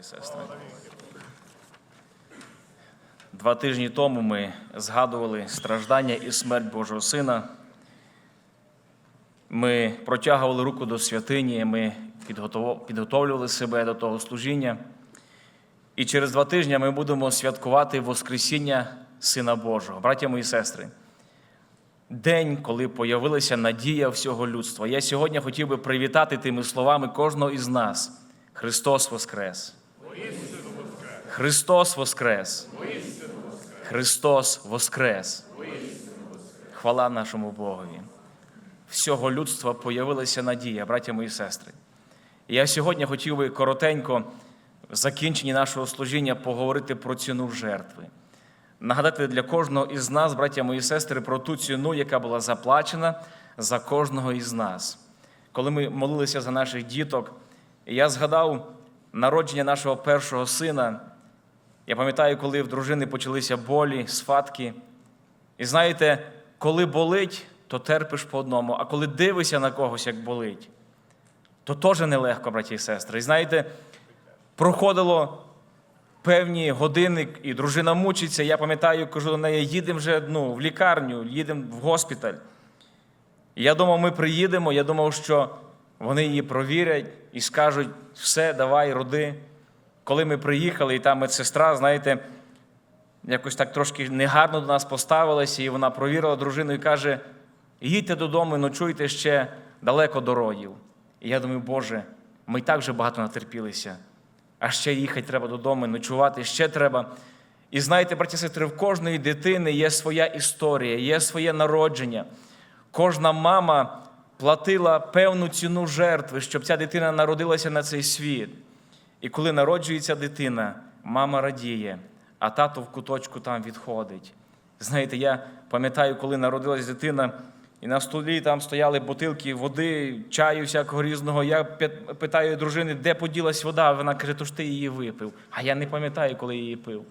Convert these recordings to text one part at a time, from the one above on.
і сестри. Два тижні тому ми згадували страждання і смерть Божого Сина. Ми протягували руку до святині, ми підготовлювали себе до того служіння. І через два тижні ми будемо святкувати Воскресіння Сина Божого, браття мої сестри. День, коли появилася надія всього людства. Я сьогодні хотів би привітати тими словами кожного із нас. Христос Воскрес! Христос Воскрес! Христос Воскрес! Хвала нашому Богові! Всього людства появилася надія, браття мої сестри. І я сьогодні хотів би коротенько в закінченні нашого служіння поговорити про ціну жертви. Нагадати для кожного із нас, браття мої сестри, про ту ціну, яка була заплачена за кожного із нас. Коли ми молилися за наших діток, я згадав народження нашого першого сина. Я пам'ятаю, коли в дружини почалися болі, схватки. І знаєте, коли болить, то терпиш по одному, а коли дивишся на когось, як болить, то теж нелегко, браті і сестри. І знаєте, проходило певні години, і дружина мучиться. Я пам'ятаю, кажу до неї, їдемо вже ну, в лікарню, їдемо в госпіталь. І я думав, ми приїдемо. Я думав, що вони її провірять і скажуть, все, давай, роди. Коли ми приїхали, і там медсестра, знаєте, якось так трошки негарно до нас поставилася, і вона провірила дружину і каже: їдьте додому, ночуйте ще далеко до родів. І я думаю, Боже, ми і так вже багато натерпілися, а ще їхати треба додому, ночувати ще треба. І знаєте, браті сестри, в кожної дитини є своя історія, є своє народження. Кожна мама платила певну ціну жертви, щоб ця дитина народилася на цей світ. І коли народжується дитина, мама радіє, а тато в куточку там відходить. Знаєте, я пам'ятаю, коли народилась дитина, і на столі там стояли бутилки води, чаю всякого різного. Я питаю дружини, де поділась вода, вона каже, то ж ти її випив. А я не пам'ятаю, коли її пив.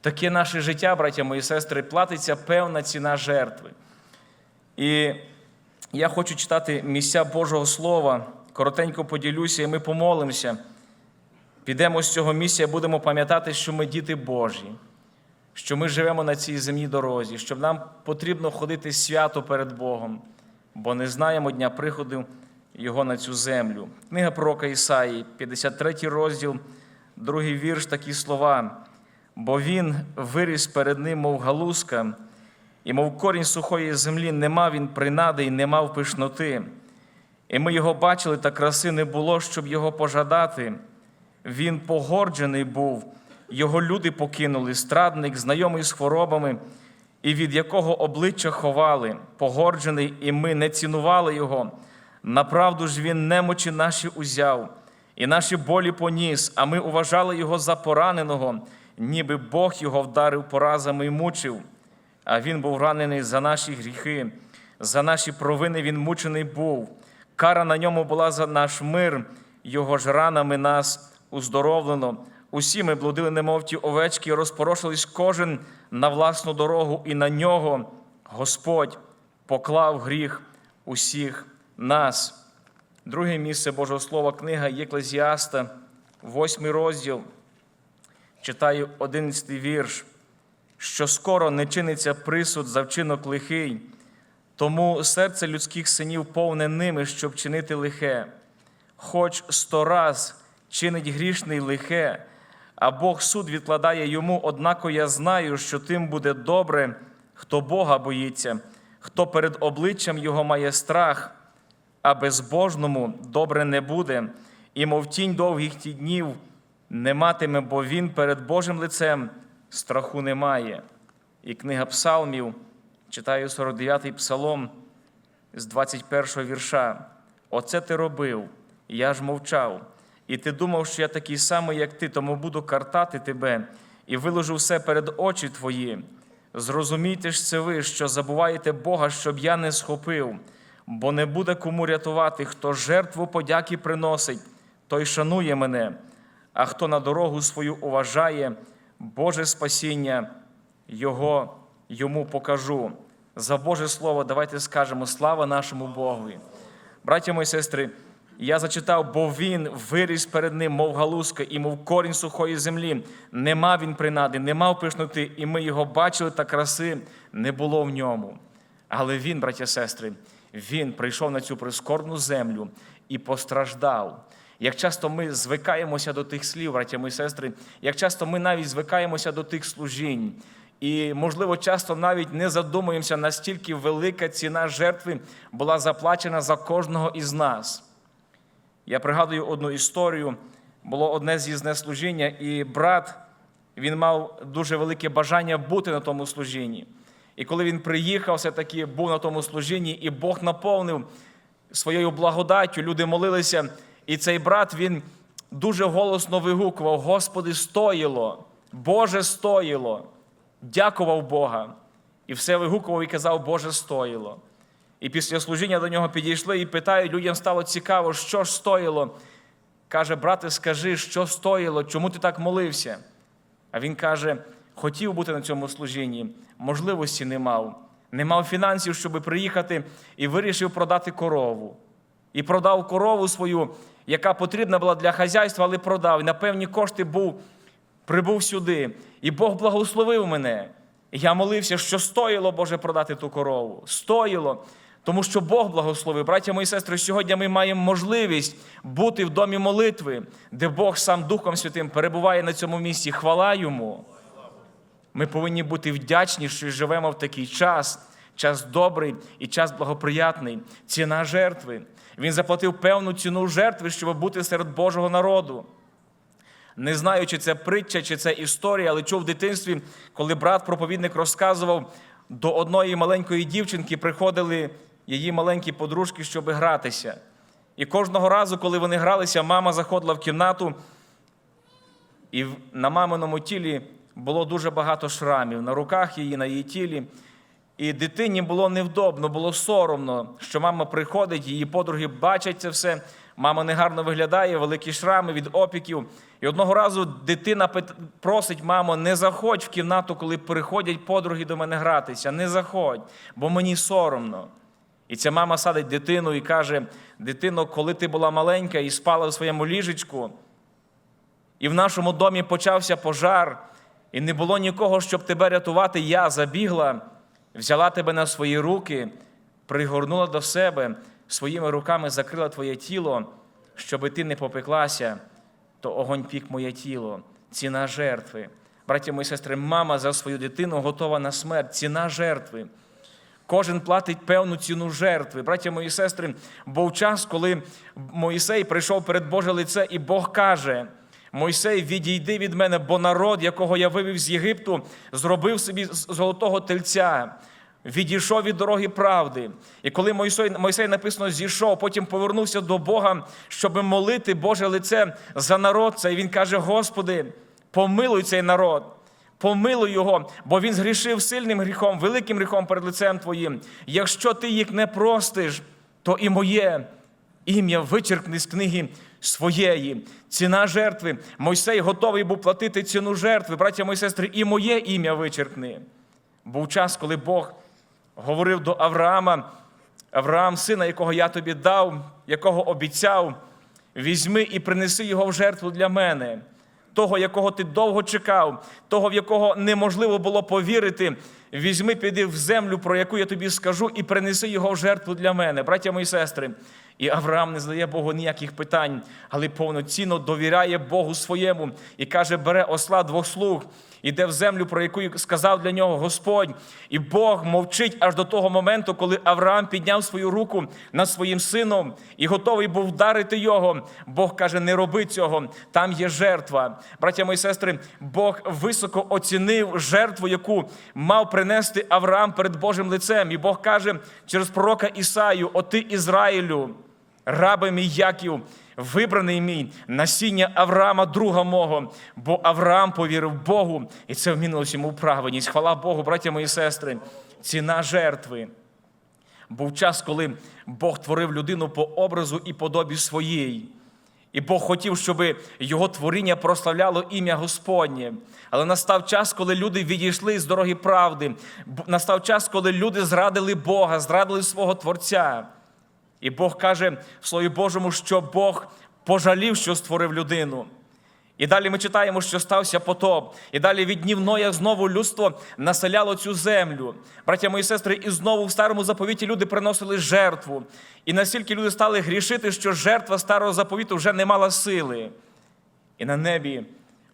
Таке наше життя, браття мої сестри, платиться певна ціна жертви. І я хочу читати місця Божого Слова, коротенько поділюся, і ми помолимося. Підемо з цього місця і будемо пам'ятати, що ми діти Божі, що ми живемо на цій земній дорозі, що нам потрібно ходити свято перед Богом, бо не знаємо дня приходу Його на цю землю. Книга пророка Ісаї, 53 розділ, другий вірш, такі слова. Бо він виріс перед ним, мов галузка, і мов корінь сухої землі, не мав він принади і не мав пишноти. І ми його бачили, та краси не було, щоб його пожадати. Він погорджений був, його люди покинули, страдник, знайомий з хворобами, і від якого обличчя ховали, погорджений, і ми не цінували його. Направду ж він немочі наші узяв, і наші болі поніс, а ми уважали його за пораненого, ніби Бог його вдарив поразами і мучив. Він був ранений за наші гріхи, за наші провини він мучений був. Кара на ньому була за наш мир, його ж ранами нас уздоровлено. Усі ми блудили, немов ті овечки, розпорошились кожен на власну дорогу, і на нього Господь поклав гріх усіх нас. Друге місце Божого Слова, книга Єклезіаста, восьмий розділ. Читаю одинадцятий вірш що скоро не чиниться присуд за вчинок лихий, тому серце людських синів повне ними, щоб чинити лихе. Хоч сто раз чинить грішний лихе, а Бог суд відкладає йому, однако я знаю, що тим буде добре, хто Бога боїться, хто перед обличчям Його має страх, а безбожному добре не буде, і мов тінь довгих ті днів не матиме, бо він перед Божим лицем страху немає. І книга Псалмів, читаю 49-й псалом з 21 го вірша. Оце ти робив, я ж мовчав. І ти думав, що я такий самий, як ти, тому буду картати тебе і виложу все перед очі твої. Зрозумійте ж це ви, що забуваєте Бога, щоб я не схопив, бо не буде кому рятувати, хто жертву подяки приносить, той шанує мене, а хто на дорогу свою уважає, Боже спасіння Його йому покажу. За Боже Слово, давайте скажемо слава нашому Богові. Браття мої сестри, Я зачитав, бо він виріс перед ним, мов галузка, і мов корінь сухої землі. Не мав він принади, не мав пишноти, і ми його бачили, та краси не було в ньому. Але він, браття сестри, він прийшов на цю прискорбну землю і постраждав. Як часто ми звикаємося до тих слів, браття і сестри, як часто ми навіть звикаємося до тих служінь, і, можливо, часто навіть не задумуємося, настільки велика ціна жертви була заплачена за кожного із нас. Я пригадую одну історію. Було одне з'їзне служіння, і брат він мав дуже велике бажання бути на тому служінні. І коли він приїхав, все-таки був на тому служінні, і Бог наповнив своєю благодаттю, люди молилися. І цей брат він дуже голосно вигукував: Господи, стоїло, Боже стоїло, дякував Бога. І все вигукував і казав, Боже стоїло. І після служіння до нього підійшли і питають, людям стало цікаво, що ж стоїло. Каже, брате, скажи, що стоїло, чому ти так молився? А він каже: хотів бути на цьому служінні, можливості не мав, не мав фінансів, щоб приїхати, і вирішив продати корову. І продав корову свою, яка потрібна була для хазяйства, але продав. І на певні кошти був, прибув сюди. І Бог благословив мене. І я молився, що стоїло, Боже, продати ту корову. Стоїло. Тому що Бог благословив. Браття мої сестри, сьогодні ми маємо можливість бути в домі молитви, де Бог сам Духом Святим перебуває на цьому місці. Хвала йому. Ми повинні бути вдячні, що живемо в такий час, час добрий і час благоприятний. Ціна жертви. Він заплатив певну ціну жертви, щоб бути серед Божого народу. Не знаю, чи це притча, чи це історія, але чув в дитинстві, коли брат-проповідник розказував, до одної маленької дівчинки приходили її маленькі подружки, щоб гратися. І кожного разу, коли вони гралися, мама заходила в кімнату, і на маминому тілі було дуже багато шрамів на руках її, на її тілі. І дитині було невдобно, було соромно, що мама приходить, її подруги бачать це все. Мама негарно виглядає, великі шрами від опіків. І одного разу дитина просить, мамо, не заходь в кімнату, коли приходять подруги до мене гратися. Не заходь, бо мені соромно. І ця мама садить дитину і каже: дитино, коли ти була маленька і спала в своєму ліжечку, і в нашому домі почався пожар, і не було нікого, щоб тебе рятувати, я забігла, взяла тебе на свої руки, пригорнула до себе, своїми руками закрила твоє тіло, щоби ти не попеклася, то огонь пік моє тіло, ціна жертви. Браті мої сестри, мама за свою дитину готова на смерть, ціна жертви. Кожен платить певну ціну жертви. Браття мої сестри, був час, коли Моїсей прийшов перед Боже лице, і Бог каже: Мойсей, відійди від мене, бо народ, якого я вивів з Єгипту, зробив собі з золотого тельця. Відійшов від дороги правди. І коли Мойсей, Мойсей написано, зійшов, потім повернувся до Бога, щоб молити Боже лице за народ цей. Він каже: Господи, помилуй цей народ. Помилуй його, бо він згрішив сильним гріхом, великим гріхом перед лицем Твоїм. Якщо ти їх не простиш, то і моє ім'я вичеркни з книги своєї. Ціна жертви. Мойсей готовий був платити ціну жертви. Браття мої сестри, і моє ім'я вичеркни. Був час, коли Бог говорив до Авраама, Авраам, сина, якого я тобі дав, якого обіцяв, візьми і принеси його в жертву для мене того, якого ти довго чекав, того, в якого неможливо було повірити. Візьми, піди в землю, про яку я тобі скажу, і принеси його в жертву для мене, браття мої сестри. І Авраам не задає Богу ніяких питань, але повноцінно довіряє Богу своєму і каже: бере осла двох слуг, іде в землю, про яку сказав для нього Господь. І Бог мовчить аж до того моменту, коли Авраам підняв свою руку над своїм сином і готовий був вдарити його. Бог каже: не роби цього, там є жертва. Браття мої сестри, Бог високо оцінив жертву, яку мав принести Авраам перед Божим лицем. І Бог каже через пророка Ісаю: О ти Ізраїлю рабе мій Яків, вибраний мій насіння Авраама, друга мого, бо Авраам повірив Богу, і це вмінилось йому праведність. Хвала Богу, браття мої сестри, ціна жертви. Був час, коли Бог творив людину по образу і подобі своїй. І Бог хотів, щоб його творіння прославляло ім'я Господнє. Але настав час, коли люди відійшли з дороги правди. Настав час, коли люди зрадили Бога, зрадили свого Творця. І Бог каже в Слові Божому, що Бог пожалів, що створив людину. І далі ми читаємо, що стався потоп. І далі від знову людство населяло цю землю. Браття мої сестри, і знову в старому заповіті люди приносили жертву. І настільки люди стали грішити, що жертва старого заповіту вже не мала сили. І на небі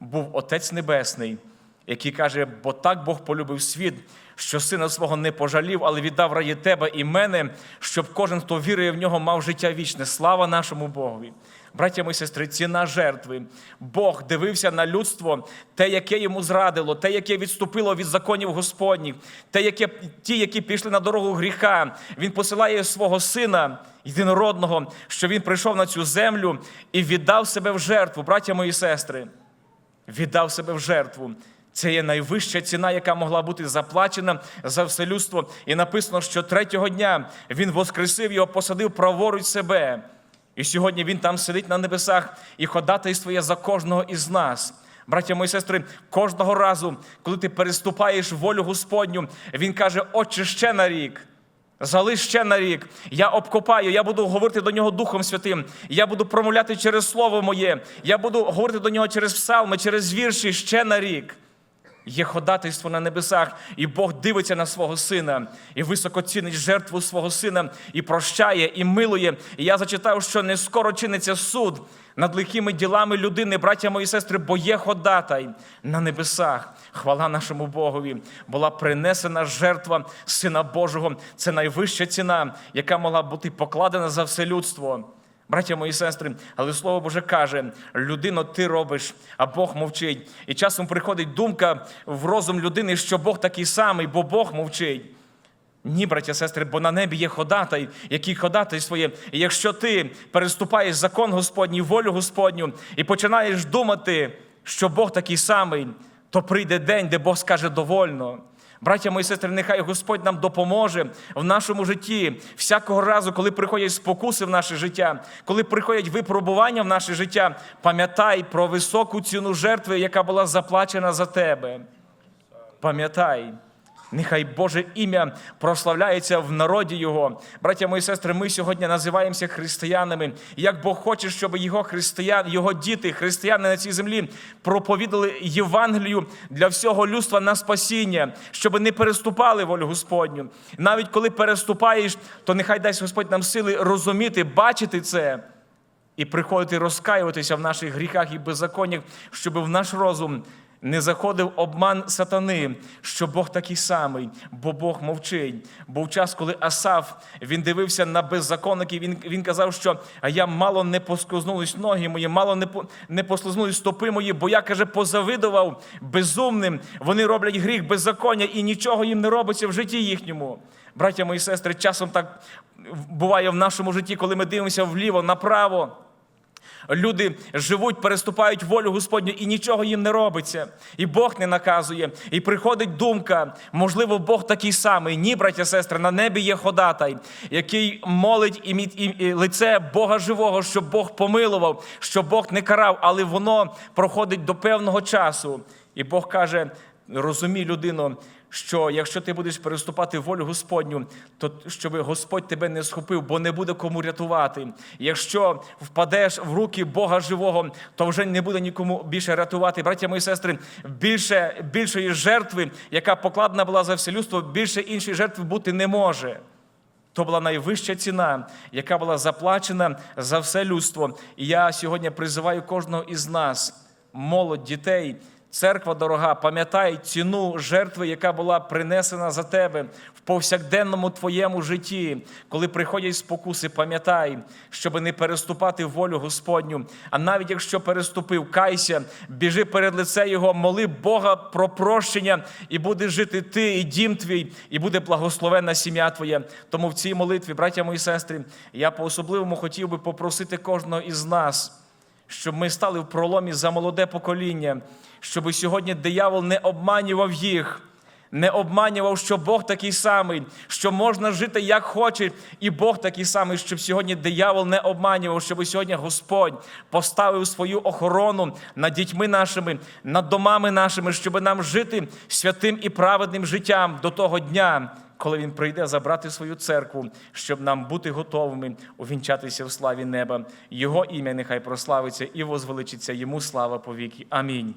був Отець Небесний, який каже: бо так Бог полюбив світ, що сина свого не пожалів, але віддав раді тебе і мене, щоб кожен, хто вірує в нього, мав життя вічне. Слава нашому Богові. Браття мої сестри, ціна жертви. Бог дивився на людство, те, яке йому зрадило, те, яке відступило від законів Господніх, те, яке ті, які пішли на дорогу гріха. Він посилає свого сина єдинородного, що він прийшов на цю землю і віддав себе в жертву, браття мої сестри. Віддав себе в жертву. Це є найвища ціна, яка могла бути заплачена за все людство. І написано, що третього дня він воскресив його, посадив праворуч себе. І сьогодні він там сидить на небесах і ходатайствує за кожного із нас. Браття мої сестри, кожного разу, коли ти переступаєш волю Господню, він каже: Отче, ще на рік. Залиш ще на рік. Я обкопаю, я буду говорити до нього Духом Святим. Я буду промовляти через Слово моє. Я буду говорити до нього через псалми, через вірші ще на рік. Є ходатайство на небесах, і Бог дивиться на свого сина і високо цінить жертву свого сина, і прощає, і милує. І я зачитав, що не скоро чиниться суд над лихими ділами людини, браття мої сестри, бо є ходатай на небесах. Хвала нашому Богові. Була принесена жертва Сина Божого. Це найвища ціна, яка могла бути покладена за все людство. Браття мої сестри, але слово Боже каже: людино, ти робиш, а Бог мовчить. І часом приходить думка в розум людини, що Бог такий самий, бо Бог мовчить. Ні, браття, сестри, бо на небі є ходатай, який ходатай своє. І якщо ти переступаєш закон Господній, волю Господню, і починаєш думати, що Бог такий самий, то прийде день, де Бог скаже довольно. Браття мої сестри, нехай Господь нам допоможе в нашому житті всякого разу, коли приходять спокуси в наше життя, коли приходять випробування в наше життя, пам'ятай про високу ціну жертви, яка була заплачена за тебе. Пам'ятай. Нехай Боже ім'я прославляється в народі Його. Браття мої сестри, ми сьогодні називаємося християнами. Як Бог хоче, щоб його християн, його діти, християни на цій землі, проповідали Євангелію для всього людства на спасіння, щоб не переступали волю Господню. Навіть коли переступаєш, то нехай дасть Господь нам сили розуміти, бачити це. І приходити розкаюватися в наших гріхах і беззаконнях, щоб в наш розум не заходив обман сатани, що Бог такий самий, бо Бог мовчить. Був час, коли Асаф він дивився на беззаконників, він він казав, що я мало не поскознулись ноги мої, мало не не послизнулись стопи мої, бо я каже, позавидував безумним. Вони роблять гріх беззаконня і нічого їм не робиться в житті їхньому. Браття мої сестри, часом так буває в нашому житті, коли ми дивимося вліво, направо. Люди живуть, переступають волю Господню, і нічого їм не робиться. І Бог не наказує. І приходить думка, можливо, Бог такий самий. Ні, браття, сестри, на небі є ходатай, який молить і, і, і лице Бога живого, щоб Бог помилував, щоб Бог не карав, але воно проходить до певного часу. І Бог каже: розумій, людино, що якщо ти будеш переступати волю Господню, то щоб Господь тебе не схопив, бо не буде кому рятувати. Якщо впадеш в руки Бога живого, то вже не буде нікому більше рятувати. Браття мої сестри, більше, більшої жертви, яка покладена була за все людство, більше іншої жертви бути не може. То була найвища ціна, яка була заплачена за все людство. І я сьогодні призиваю кожного із нас, молодь, дітей. Церква дорога, пам'ятай ціну жертви, яка була принесена за тебе в повсякденному твоєму житті. Коли приходять спокуси, пам'ятай, щоб не переступати волю Господню. А навіть якщо переступив, кайся, біжи перед лице Його, моли Бога про прощення, і буде жити ти, і дім твій, і буде благословенна сім'я твоя. Тому в цій молитві, браття мої сестри, я по особливому хотів би попросити кожного із нас щоб ми стали в проломі за молоде покоління, щоб сьогодні диявол не обманював їх, не обманював, що Бог такий самий, що можна жити як хоче, і Бог такий самий, щоб сьогодні диявол не обманював, щоб сьогодні Господь поставив свою охорону над дітьми нашими, над домами нашими, щоб нам жити святим і праведним життям до того дня. Коли він прийде забрати свою церкву, щоб нам бути готовими увінчатися в славі неба, Його ім'я нехай прославиться і возвеличиться йому слава повіки. Амінь.